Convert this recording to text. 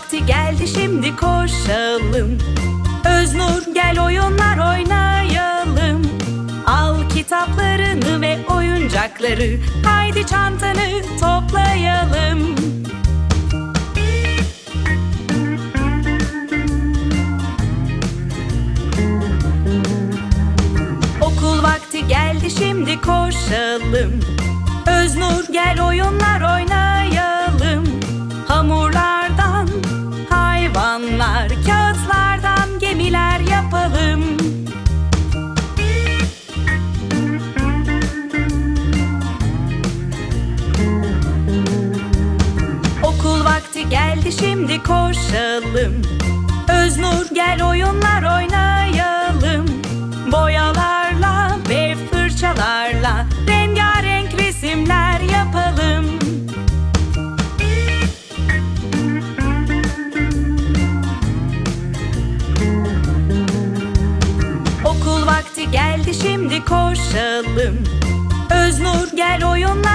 vakti geldi şimdi koşalım. Öznur gel oyunlar oynayalım. Al kitaplarını ve oyuncakları Haydi çantanı toplayalım. Okul vakti geldi şimdi koşalım. Öznur gel oyunlar oynayalım geldi şimdi koşalım. Öznur gel oyunlar oynayalım. Boyalarla ve fırçalarla Rengarenk resimler yapalım. Okul vakti geldi şimdi koşalım. Öznur gel oyunlar